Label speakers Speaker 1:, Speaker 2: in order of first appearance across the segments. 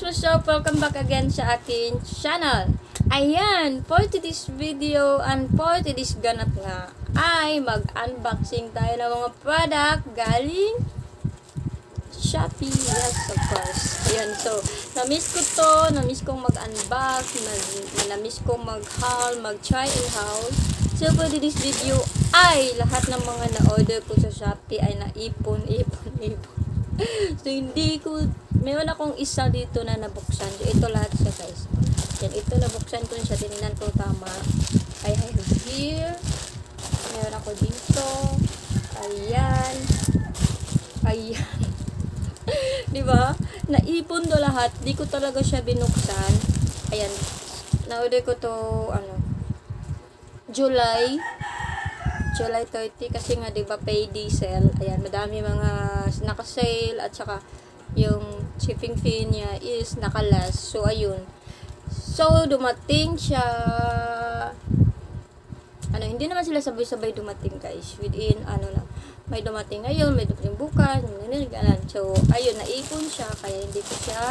Speaker 1: what's up? Welcome back again sa akin channel. Ayan, for today's video and for today's ganap nga ay mag-unboxing tayo ng mga product galing Shopee. Yes, of course. Ayan, so, na-miss ko to, na-miss kong mag-unbox, na- na-miss kong mag-haul, mag-try and haul. So, for today's video ay lahat ng mga na-order ko sa Shopee ay naipon, ipon, ipon. So, hindi ko, meron akong isa dito na nabuksan. Ito lahat siya, guys. Yan, ito nabuksan ko siya. Tininan ko tama. I have here. Meron ako dito. Ayan. Ayan. Di ba? Naipon to lahat. Di ko talaga siya binuksan. Ayan. Na-order ko to, ano, July. July 30 kasi nga 'di ba payday sale. Ayan, madami mga naka-sale at saka yung shipping fee niya is nakalas. So ayun. So dumating siya ano, hindi naman sila sabay-sabay dumating guys. Within ano lang. May dumating ngayon, may dumating bukas, may ganun. So ayun, naipon siya kaya hindi ko siya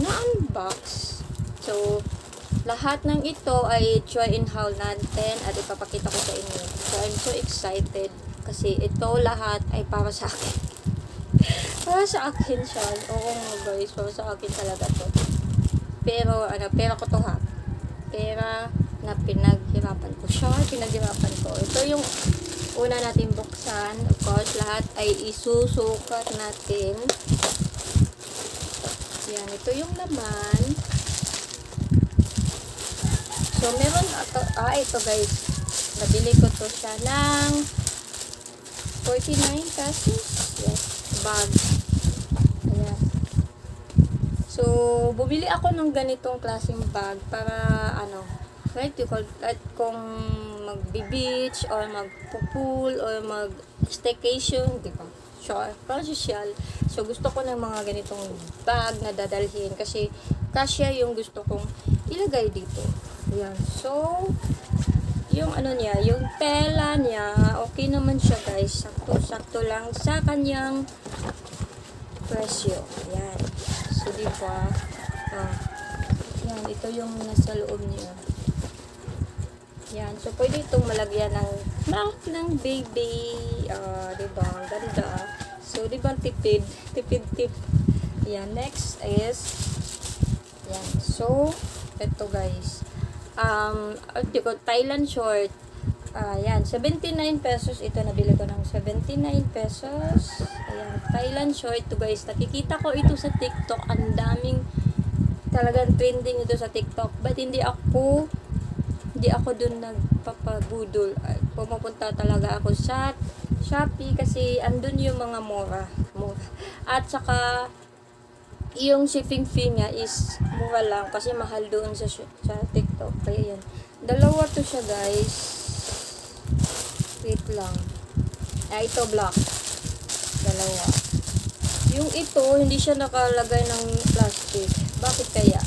Speaker 1: na-unbox. So lahat ng ito ay try and haul natin at ipapakita ko sa inyo. So, I'm so excited kasi ito lahat ay para sa akin. para sa akin siya. Oo nga guys, para sa akin talaga to. Pero, ano, pera ko to ha. Pera na pinaghirapan ko siya. Pinaghirapan ko. Ito yung una natin buksan. Of course, lahat ay isusukat natin. Yan, ito yung laman. So, meron ako, ah, ito guys. Nabili ko to siya ng 49 pesos. Yes, bag. Ayan. So, bumili ako ng ganitong klaseng bag para, ano, right, you call, right, kung magbi-beach or magpo-pool or mag-staycation, di ba? Sure, parang social. So, gusto ko ng mga ganitong bag na dadalhin kasi kasya yung gusto kong ilagay dito. Ayan. So, yung ano niya, yung tela niya, okay naman siya guys. Sakto-sakto lang sa kanyang presyo. Ayan. So, di ba? Ah. Yan, ito yung nasa loob niya. Yan. So, pwede itong malagyan ng milk ng baby. Ah, di ba? Ang ganda. So, di ba tipid? Tipid tip. Yan. Next is yan. So, ito guys. Um, ko, Thailand short. Ah, yan. 79 pesos. Ito, nabili ko ng 79 pesos. Ayan. Thailand short to guys. Nakikita ko ito sa TikTok. Ang daming talagang trending ito sa TikTok. But hindi ako hindi ako dun nagpapabudol. Pumupunta talaga ako sa Shopee kasi andun yung mga mura. mura. At saka yung shipping fee niya is mura lang kasi mahal doon sa sa TikTok. Kaya yan. Dalawa to siya, guys. Wait lang. Ah, ito black. Dalawa. Yung ito, hindi siya nakalagay ng plastic. Bakit kaya?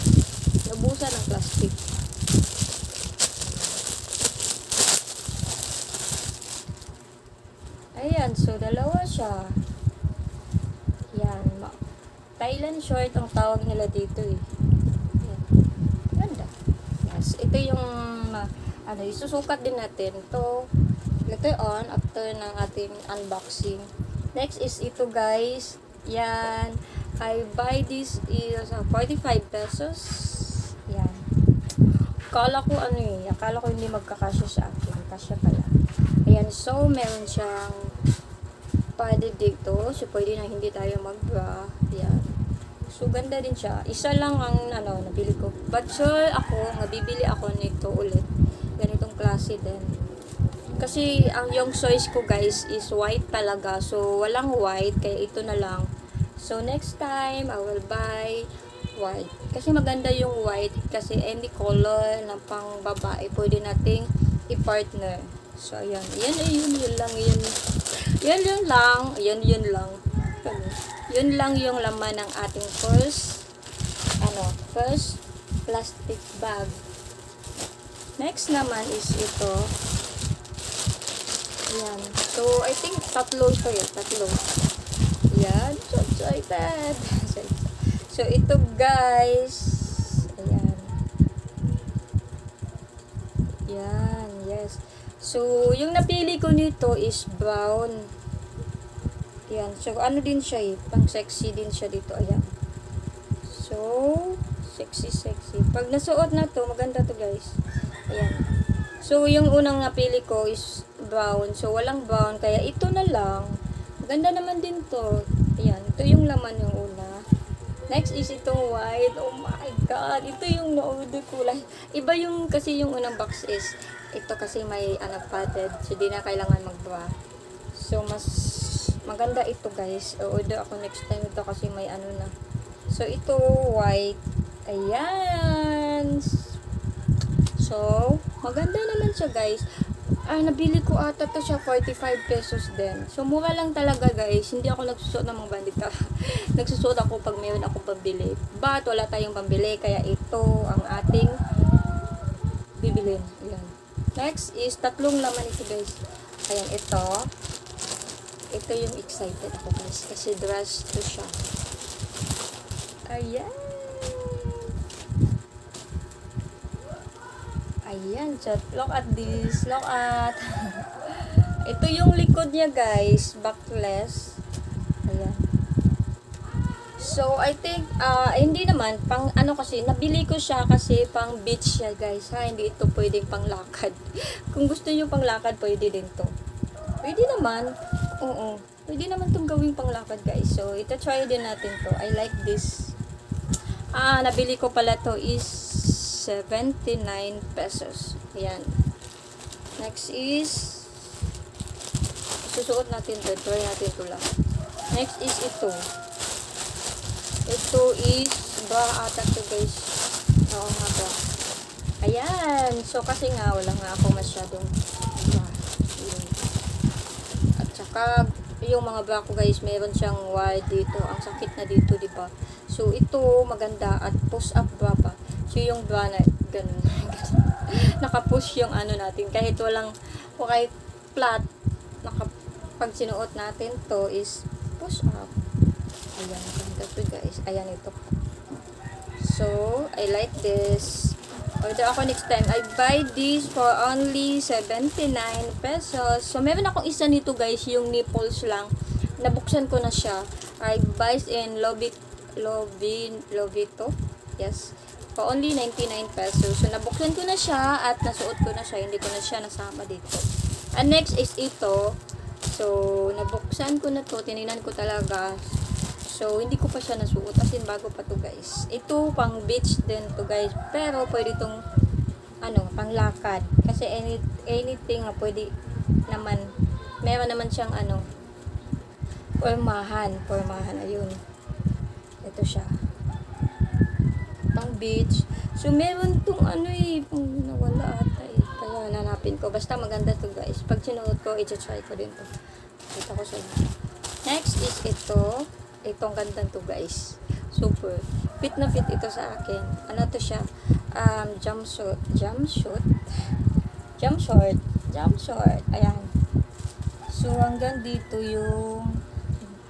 Speaker 1: Nabusan ng plastic. Ayan, so dalawa siya. Yan. Thailand short ang tawag nila dito eh. Yan. Ganda. Yes, ito yung ma- ano, isusukat din natin to later on after ng ating unboxing. Next is ito guys. Yan. I buy this is uh, 45 pesos. Yan. Akala ko ano eh, akala ko hindi magkakasya sa akin. Kasya pala. Ayan, so meron siyang pwede dito. So, pwede na hindi tayo mag-bra. Ayan. So, ganda din siya. Isa lang ang, ano, nabili ko. But sure ako, nabibili ako nito ulit. Ganitong klase din. Kasi, ang yung choice ko, guys, is white talaga. So, walang white. Kaya ito na lang. So, next time, I will buy white. Kasi maganda yung white. Kasi any color na pang babae, pwede nating i-partner. So, ayan. Ayan, ayun, yun lang, yun. Yun, yun lang. Yun, yun lang. Yun lang yung laman ng ating first, ano, first plastic bag. Next naman is ito. Ayan. So, I think tatlo ito yun. Tatlo. Yan. So excited. So, So, ito guys. Ayan. Yan, yes. So, yung napili ko nito is brown. Yan. So, ano din siya eh. Pang sexy din siya dito. Ayan. So, sexy, sexy. Pag nasuot na to, maganda to guys. Ayan. So, yung unang napili ko is brown. So, walang brown. Kaya ito na lang. Maganda naman din to. Ayan. Ito yung laman yung una. Next is itong white. Oh my God. Ito yung na-order ko. Iba yung, kasi yung unang box is, ito kasi may ano, padded. So, di na kailangan mag-bra. So, mas maganda ito guys. O-order ako next time ito kasi may ano na. So, ito white. Ayan. So, maganda naman siya guys. Ah, nabili ko ata to siya 45 pesos din. So, mura lang talaga guys. Hindi ako nagsusuot ng mga bandita. nagsusuot ako pag mayroon akong pambili. But, wala tayong pambili. Kaya ito ang ating bibilin. Ayan. Next is tatlong laman ito guys. Ayan, ito. Ito yung excited ako guys. Kasi dress to siya. Ayan. Ayan, chat. Look at this. Look at. Ito yung likod niya, guys. Backless. Ayan. So, I think, ah hindi naman, pang ano kasi, nabili ko siya kasi pang beach siya, guys. Ha, hindi ito pwedeng pang lakad. Kung gusto niyo pang lakad, pwede din to. Pwede naman. Oo. Pwede naman itong gawing pang lakad, guys. So, ito try din natin to. I like this. Ah, nabili ko pala to is 79 pesos. Ayan. Next is susuot natin to. Try natin to lang. Next is ito. Ito is bra ata to guys. Oo nga ba. Ayan. So kasi nga wala nga ako masyadong. At saka yung mga bra ko guys, meron siyang wide dito. Ang sakit na dito, di ba? So ito maganda at push up bra pa. So yung bra na ganun. Naka-push yung ano natin kahit walang o kahit flat naka pag sinuot natin to is push up. Ayan, ganda to guys. Ayan ito. So, I like this. Order ako next time. I buy this for only 79 pesos. So, meron akong isa nito guys, yung nipples lang. Nabuksan ko na siya. I buy in Lobit, Lobin, Lobito. Yes. For only 99 pesos. So, nabuksan ko na siya at nasuot ko na siya. Hindi ko na siya nasama dito. And next is ito. So, nabuksan ko na to. Tinignan ko talaga. So, hindi ko pa siya nasuot. As in, bago pa to guys. Ito, pang beach din to guys. Pero, pwede itong, ano, pang lakad. Kasi any, anything na pwede naman. Meron naman siyang, ano, formahan. Formahan, ayun. Ito siya. Pang beach. So, meron tong, ano eh, pang nawala ata eh. Kaya, nanapin ko. Basta maganda to guys. Pag sinuot ko, i-try ko din to. Kita ko sa Next is ito. Itong ganda to guys. Super. Fit na fit ito sa akin. Ano to siya? Um, jumpsuit. Jumpsuit? Jumpshort. Jumpshort. Ayan. So, hanggang dito yung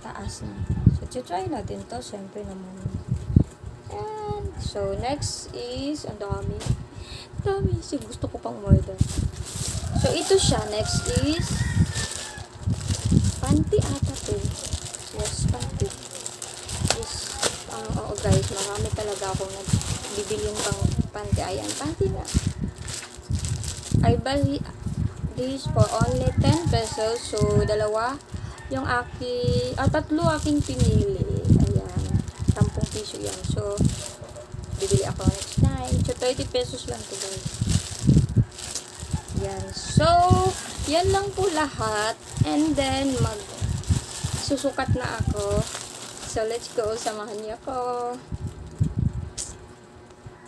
Speaker 1: taas na. So, try natin to. Siyempre naman. And, so, next is, ang dami. Dami. So, gusto ko pang order. So, ito siya. Next is, panty ata to. Yes, panty. Yes. Ah, oo guys, talaga akong nagbibiling pang panty. Ayan, panty na. I buy this for only 10 pesos. So, dalawa. Yung aki, ah, tatlo aking pinili. Ayan. 10 piso yan. So, bibili ako next time. So, 30 pesos lang to guys. Yan. So, yan lang po lahat. And then, mag susukat na ako. So, let's go. Samahan niyo ako.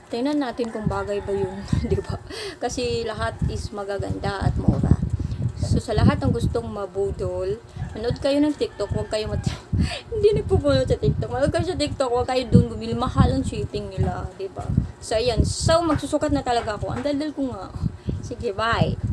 Speaker 1: Tingnan natin kung bagay ba yun. di ba? Kasi lahat is magaganda at mura. So, sa lahat ng gustong mabudol, manood kayo ng TikTok, huwag kayo mat... Hindi nagpupunod sa TikTok. Manood kayo sa TikTok, huwag kayo dun bumili. Mahal ang shipping nila, di ba? So, ayan. So, magsusukat na talaga ako. Ang daldal ko nga. Sige, bye.